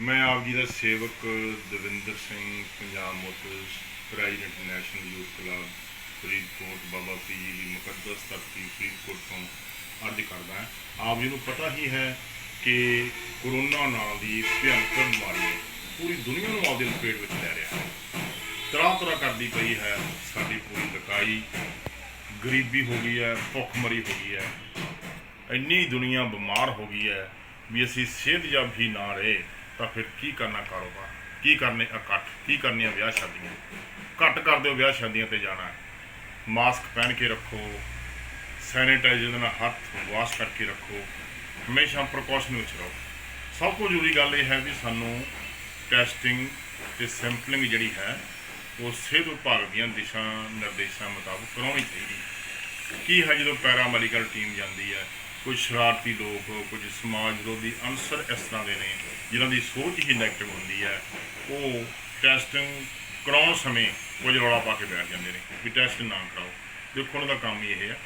ਮੈਂ ਆਪ ਜੀ ਦਾ ਸੇਵਕ Davinder Singh Punjab motors prize international youth club, Faridkot Baba Farid ਦੀ ਮੁਕੱਦਸ ਧਰਤੀ ਫਰੀਦਕੋਟ ਤੋਂ ਅਰਜ਼ ਕਰਦਾ ਹਾਂ। ਆਪ ਜੀ ਨੂੰ ਪਤਾ ਹੀ ਹੈ ਕਿ ਕਰੋਨਾ ਨਾਲ ਦੀ ਭਿਆਨਕ ਬਿਮਾਰੀ ਪੂਰੀ ਦੁਨੀਆ ਨੂੰ ਆਪਦੇ ਲਪੇਟ ਵਿੱਚ ਲੈ ਰਿਹਾ ਹੈ। ਤਰ੍ਹਾਂ ਤਰ੍ਹਾਂ ਕਰਦੀ ਪਈ ਹੈ ਸਾਡੀ ਪੂਰੀ ਲਕਾਈ ਗਰੀਬੀ ਹੋ ਗਈ ਹੈ, ਭੁੱਖਮਰੀ ਹੋ ਗਈ ਹੈ। ਇੰਨੀ ਦੁਨੀਆ ਬਿਮਾਰ ਹੋ ਗਈ ਹੈ ਵੀ ਅਸੀਂ ਸਿਹਤਯਾਬ ਹੀ ਨਾ ਰਹੇ। ਤਾਂ ਫਿਰ ਕੀ ਕਰਨਾ ਕਾਰੋਬਾਰ? ਕੀ ਕਰਨੇ ਇਕੱਠ? ਕੀ ਕਰਨੀਆਂ ਵਿਆਹ ਸ਼ਾਦੀਆਂ? ਘੱਟ ਕਰ ਦਿਓ ਵਿਆਹ ਸ਼ਾਦੀਆਂ ਤੇ ਜਾਣਾ ਮਾਸਕ ਪਹਿਨ ਕੇ ਰੱਖੋ, ਸੈਨੀਟਾਈਜ਼ਰ ਦੇ ਨਾਲ ਹੱਥ ਵਾਸ਼ ਕਰਕੇ ਰੱਖੋ, ਹਮੇਸ਼ਾ ਪ੍ਰੀਕਾਸ਼ਨ ਵਿੱਚ ਰਹੋ। ਸਭ ਤੋਂ ਜ਼ਰੂਰੀ ਗੱਲ ਇਹ ਹੈ ਵੀ ਸਾਨੂੰ ਟੈਸਟਿੰਗ ਤੇ ਸੈਂਪਲਿੰਗ ਜਿਹੜੀ ਹੈ, ਉਹ ਸਿਹਤ ਵਿਭਾਗ ਦੀਆਂ ਦਿਸ਼ਾ ਨਿਰਦੇਸ਼ਾਂ ਮੁਤਾਬਕ ਕਰਾਉਣੀ ਚਾਹੀਦੀ ਕੀ ਹੈ ਜਦੋਂ ਪੈਰਾਮੈਡੀਕਲ ਟੀਮ ਜਾਂਦੀ ਹੈ? ਕੁਝ ਸ਼ਰਾਰਤੀ ਲੋਕ, ਕੁਝ ਸਮਾਜ ਵਿਰੋਧੀ ਅਨਸਰ ਇਸ ਤਰ੍ਹਾਂ ਦੇ ਨੇ, ਜਿਨ੍ਹਾਂ ਦੀ ਸੋਚ ਹੀ ਨੈਗੇਟਿਵ ਹੁੰਦੀ ਹੈ। ਉਹ ਟੈਸਟਿੰਗ ਕਰਾਉਣ ਸਮੇਂ ਕੁਝ ਰੌਲਾ ਪਾ ਕੇ ਬੈਠ ਜਾਂਦੇ ਨੇ ਵੀ ਟੈਸਟ ਨਾ ਕਰਾਓ। ਦੇਖੋ ਉਹਨਾਂ ਦਾ ਕੰਮ ਹੀ ਇਹ ਹੈ।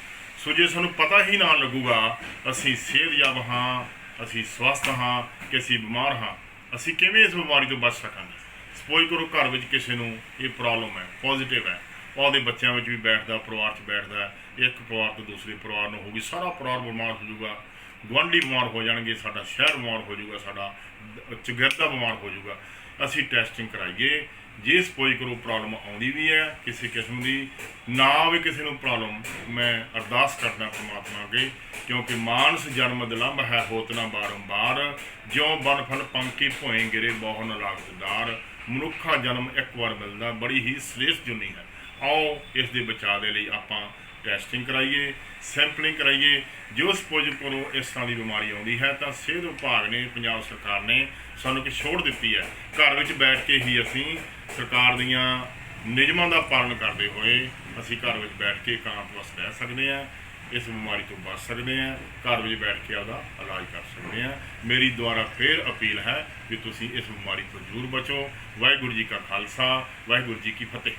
ਸੋ ਜੇ ਸਾਨੂੰ ਪਤਾ ਹੀ ਨਾ ਲੱਗੂਗਾ, ਅਸੀਂ ਸਿਹਤਯਾਬ ਹਾਂ, ਅਸੀਂ ਸਵਸਥ ਹਾਂ ਕਿ ਅਸੀਂ ਬਿਮਾਰ ਹਾਂ, ਅਸੀਂ ਕਿਵੇਂ ਇਸ ਬਿਮਾਰੀ ਤੋਂ ਬਚ ਸਕਾਂਗੇ? ਸਪੋਜ਼ ਕਰੋ ਘਰ ਵਿੱਚ ਕਿਸੇ ਨੂੰ ਇਹ ਪ੍ਰੋਬਲਮ ਹੈ ਪੋਜ਼ਿਟਿਵ ਹੈ। ਉਹਦੇ ਬੱਚਿਆਂ ਵਿੱਚ ਵੀ ਬੈਠਦਾ, ਪਰਿਵਾਰ 'ਚ ਬੈਠਦਾ, ਇੱਕ ਪਰਿਵਾਰ ਤੋਂ ਦੂਸਰੇ ਪਰਿਵਾਰ ਨੂੰ ਹੋਊਗੀ, ਸਾਰਾ ਪਰਿਵਾਰ ਬਿਮਾਰ ਹੋ ਜਾਊਗਾ। ਗੁਆਂਢੀ ਬਿਮਾਰ ਹੋ ਜਾਣਗੇ, ਸਾਡਾ ਸ਼ਹਿਰ ਬਿਮਾਰ ਹੋ ਜਾਊਗਾ, ਸਾਡਾ ਚਗਿਰਦਾ ਬਿਮਾਰ ਹੋ ਜਾਊਗਾ। ਅਸੀਂ ਟੈਸਟਿੰਗ ਕਰਾਈਏ, ਜੇ ਸਪੋਜ਼ ਕਰੋ ਪ੍ਰੋਬਲਮ ਆਉਂਦੀ ਵੀ ਹੈ ਕਿਸੇ ਕਿਸਮ ਦੀ, ਨਾ ਆਵੇ ਕਿਸੇ ਨੂੰ ਪ੍ਰੋਬਲਮ ਮੈਂ ਅਰਦਾਸ ਕਰਦਾ ਪਰਮਾਤਮਾ ਅੱਗੇ, ਕਿਉਂਕਿ ਮਾਨਸ ਜਨਮ ਦਿਲੰਬ ਹੈ ਹੋਤ ਨਾ ਬਾਰੰਬਾਰ, ਜਿਉ ਬਨ ਫਲ ਪੰਕੀ ਭੋਏ ਗਿਰੇ ਬਹੁ ਨ ਲਾਗਤਦਾਰ ਮਨੁੱਖਾ ਜਨਮ ਇੱਕ ਵਾਰ ਮਿਲਦਾ, ਬੜੀ ਹੀ ਸ੍ਰੇਸ਼ਟ ਜੁਨੀ ਹੈ। ਆਓ, ਇਸ ਦੇ ਬਚਾਅ ਦੇ ਲਈ ਆਪਾਂ ਟੈਸਟਿੰਗ ਕਰਾਈਏ ਸੈਂਪਲਿੰਗ ਕਰਾਈਏ। ਜੋ ਸਪੋਜ਼ ਕਰੋ ਇਸ ਤਰ੍ਹਾਂ ਦੀ ਬਿਮਾਰੀ ਆਉਂਦੀ ਹੈ, ਤਾਂ ਸਿਹਤ ਵਿਭਾਗ ਨੇ, ਪੰਜਾਬ ਸਰਕਾਰ ਨੇ ਸਾਨੂੰ ਇੱਕ ਛੋੜ ਦਿੱਤੀ ਹੈ। ਘਰ ਵਿੱਚ ਬੈਠ ਕੇ ਹੀ ਅਸੀਂ ਸਰਕਾਰ ਦੀਆਂ ਨਿਯਮਾਂ ਦਾ ਪਾਲਣ ਕਰਦੇ ਹੋਏ ਅਸੀਂ ਘਰ ਵਿੱਚ ਬੈਠ ਕੇ ਇਕਾਂਤਵਸ ਰਹਿ ਸਕਦੇ ਹਾਂ, ਇਸ ਬਿਮਾਰੀ ਤੋਂ ਬਚ ਸਕਦੇ ਹਾਂ, ਘਰ ਵਿੱਚ ਬੈਠ ਕੇ ਆਪਦਾ ਇਲਾਜ ਕਰ ਸਕਦੇ ਹਾਂ। ਮੇਰੀ ਦੁਆਰਾ ਫੇਰ ਅਪੀਲ ਹੈ ਕਿ ਤੁਸੀਂ ਇਸ ਬਿਮਾਰੀ ਤੋਂ ਜ਼ਰੂਰ ਬਚੋ। ਵਾਹਿਗੁਰੂ ਜੀ ਕਾ ਖਾਲਸਾ, ਵਾਹਿਗੁਰੂ ਜੀ ਕੀ ਫਤਿਹ।